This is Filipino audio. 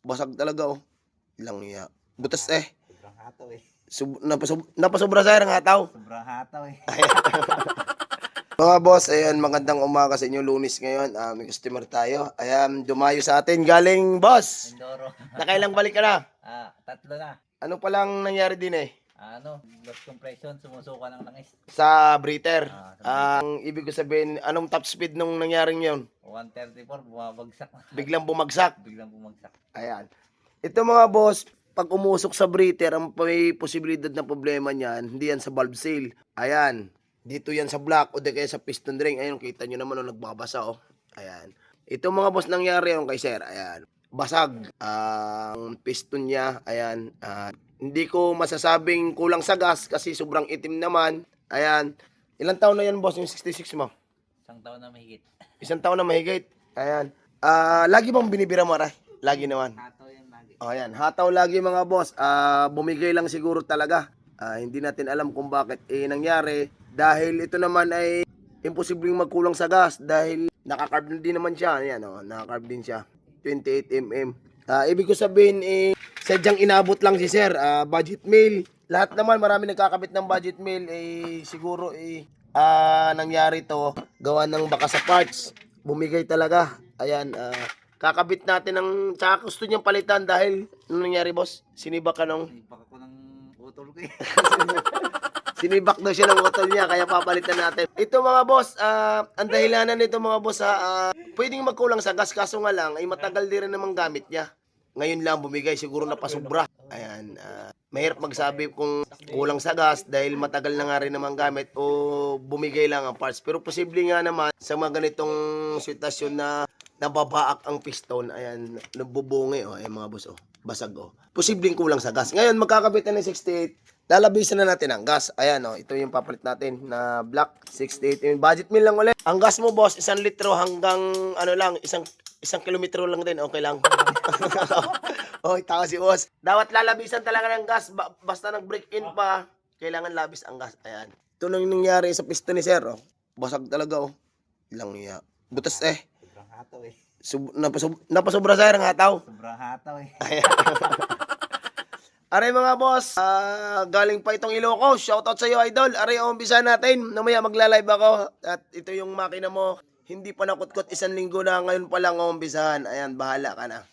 Basag talaga, oh. Ilang iya. Butas eh. Sobrang hataw eh. Sub, napasob, napasobra sa'yo ng hataw. Sobrang hataw eh. Mga boss, ayan, magandang umaga sa inyo, lunis ngayon. Ah, may customer tayo. Ayan, dumayo sa atin. Galing, boss! Mindoro. Nakailang balik ka na? Ah, tatlo na. Ano palang nangyari din eh? Ano, lost compression, sumusuka ng langis. Sa breather. Ah, Ah, ang ibig ko sabihin, anong top speed nung nangyaring yun? 134, bumabagsak. Biglang bumagsak. Biglang bumagsak. Ayan. Ito mga boss, pag umusok sa breather, ang may posibilidad na problema niyan, hindi yan sa valve seal. Ayan. Dito yan sa block o di kaya sa piston ring. Ayun, kita nyo naman oh, nagbabasa oh. Ayan. Ito mga boss nangyari yung kay sir. Ayan. Basag ang piston niya. Ayan. Ah, hindi ko masasabing kulang sa gas kasi sobrang itim naman. Ayan. Ilang taon na yan boss yung 66 mo? Isang taon na mahigit. Isang taon na mahigit. Ayan. Ah, lagi bang binibira mo aray? Lagi naman. Hataw yan lagi. O yan, hataw lagi mga boss. Ah, bumigay lang siguro talaga. Ah, hindi natin alam kung bakit eh nangyari dahil ito naman ay imposibleng magkulang sa gas dahil nakakarb din naman siya. Ayan, oh, nakakarb din siya. 28 mm. Ah, ibig ko sabihin eh sadyang inabot lang si sir, ah, budget meal. Lahat naman marami nagkakabit ng budget meal eh siguro eh ah, nangyari to gawa ng baka sa parts. Bumigay talaga. Ayan, ah, kakabit natin ng tsaka gusto niyang palitan dahil ano nangyari boss? Sinibak ka nung Ipak ako ng utol ko eh. Sinibak daw siya ng utol niya, kaya papalitan natin. Ito mga boss, ah, ang dahilanan nito mga boss, ah, pwedeng magkulang sa gas, kaso nga lang, ay matagal din rin namang gamit niya. Ngayon lang bumigay, siguro na pasubra. Ayan, ah, mahirap magsabi kung kulang sa gas dahil matagal na nga rin namang gamit o bumigay lang ang parts. Pero posible nga naman sa mga ganitong sitwasyon na nababaak ang piston, ayan, nabubungi, oh, ayan mga boss, oh, basag, oh. Posibleng kulang sa gas. Ngayon, magkakabit na ng 68, lalabisan na natin ang gas. Ayan, oh, ito yung papalit natin na black 68. Yung budget meal lang ulit. Ang gas mo, boss, isang litro hanggang, ano lang, isang isang kilometro lang din, okay lang. oh, tawa si boss. Dapat lalabisan talaga ng gas, ba- basta nag-break in pa, kailangan labis ang gas. Ayan. Ito nang nangyari sa piston ni Sir, oh. Basag talaga, oh. Ilang iya. Butas eh. Hataw eh. Sub, napasob, napasobra sa ng hataw. Sobrang hataw eh. Aray mga boss, ah, galing pa itong Ilocos. Shoutout sa iyo, idol. Aray, umpisa natin. Namaya magla-live ako. At ito yung makina mo. Hindi pa nakutkot isang linggo na ngayon pa lang umpisahan. Ayan, bahala ka na.